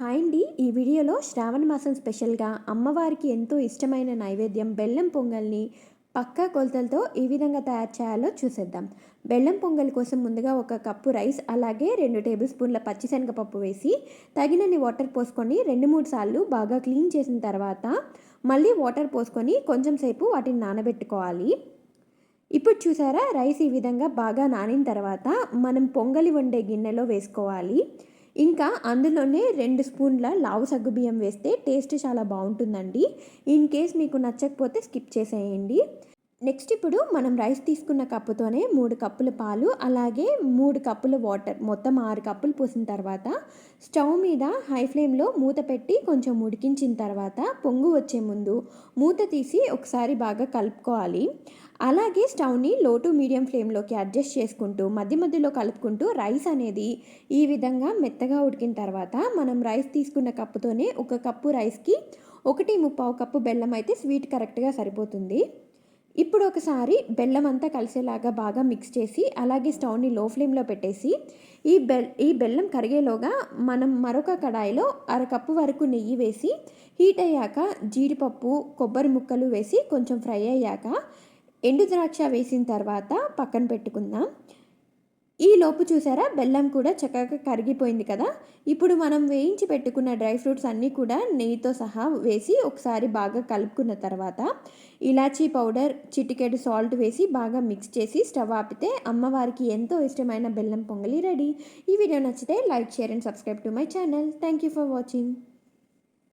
Hi అండి. ఈ వీడియోలో శ్రావణ మాసం స్పెషల్గా అమ్మవారికి ఎంతో ఇష్టమైన నైవేద్యం బెల్లం పొంగల్ని పక్కా కొలతలతో ఏ విధంగా తయారు చేయాలో చూసేద్దాం. బెల్లం పొంగల్ కోసం ముందుగా ఒక కప్పు రైస్ అలాగే రెండు టేబుల్ స్పూన్ల పచ్చిశనగపప్పు వేసి తగినన్ని వాటర్ పోసుకొని రెండు మూడు సార్లు బాగా క్లీన్ చేసిన తర్వాత మళ్ళీ వాటర్ పోసుకొని కొంచెం సేపు వాటిని నానబెట్టుకోవాలి. ఇప్పుడు చూసారా రైస్ ఈ విధంగా బాగా నానిన తర్వాత మనం పొంగలి వండే గిన్నెలో వేసుకోవాలి. ఇంకా అందులోనే రెండు స్పూన్ల లావు సగ్గుబియ్యం వేస్తే టేస్ట్ చాలా బాగుంటుందండి. ఇన్ కేస్ మీకు నచ్చకపోతే స్కిప్ చేసేయండి. నెక్స్ట్ ఇప్పుడు మనం రైస్ తీసుకున్న కప్పుతోనే మూడు కప్పుల పాలు అలాగే మూడు కప్పుల వాటర్ మొత్తం ఆరు కప్పులు పోసిన తర్వాత స్టవ్ మీద హై ఫ్లేమ్లో మూత పెట్టి కొంచెం ఉడికించిన తర్వాత పొంగు వచ్చే ముందు మూత తీసి ఒకసారి బాగా కలుపుకోవాలి. అలాగే స్టవ్ని లో టు మీడియం ఫ్లేమ్లోకి అడ్జస్ట్ చేసుకుంటూ మధ్య మధ్యలో కలుపుకుంటూ రైస్ అనేది ఈ విధంగా మెత్తగా ఉడికిన తర్వాత మనం రైస్ తీసుకున్న కప్పుతోనే ఒక కప్పు రైస్కి ఒకటి ముప్పావు కప్పు బెల్లం అయితే స్వీట్ కరెక్ట్గా సరిపోతుంది. ఇప్పుడు ఒకసారి బెల్లం అంతా కలిసేలాగా బాగా మిక్స్ చేసి అలాగే స్టవ్ని లో ఫ్లేమ్లో పెట్టేసి ఈ బెల్ ఈ బెల్లం కరిగేలోగా మనం మరొక కడాయిలో అరకప్పు వరకు నెయ్యి వేసి హీట్ అయ్యాక జీడిపప్పు కొబ్బరి ముక్కలు వేసి కొంచెం ఫ్రై అయ్యాక ఎండు ద్రాక్ష వేసిన తర్వాత పక్కన పెట్టుకుందాం. ఈ లోపు చూసారా బెల్లం కూడా చక్కగా కరిగిపోయింది కదా? ఇప్పుడు మనం వేయించి పెట్టుకున్న డ్రై ఫ్రూట్స్ అన్నీ కూడా నెయ్యితో సహా వేసి ఒకసారి బాగా కలుపుకున్న తర్వాత ఇలాచీ పౌడర్ చిటికెడు సాల్ట్ వేసి బాగా మిక్స్ చేసి స్టవ్ ఆపితే అమ్మవారికి ఎంతో ఇష్టమైన బెల్లం పొంగలి రెడీ. ఈ వీడియో నచ్చితే like share and subscribe to my channel. Thank you for watching.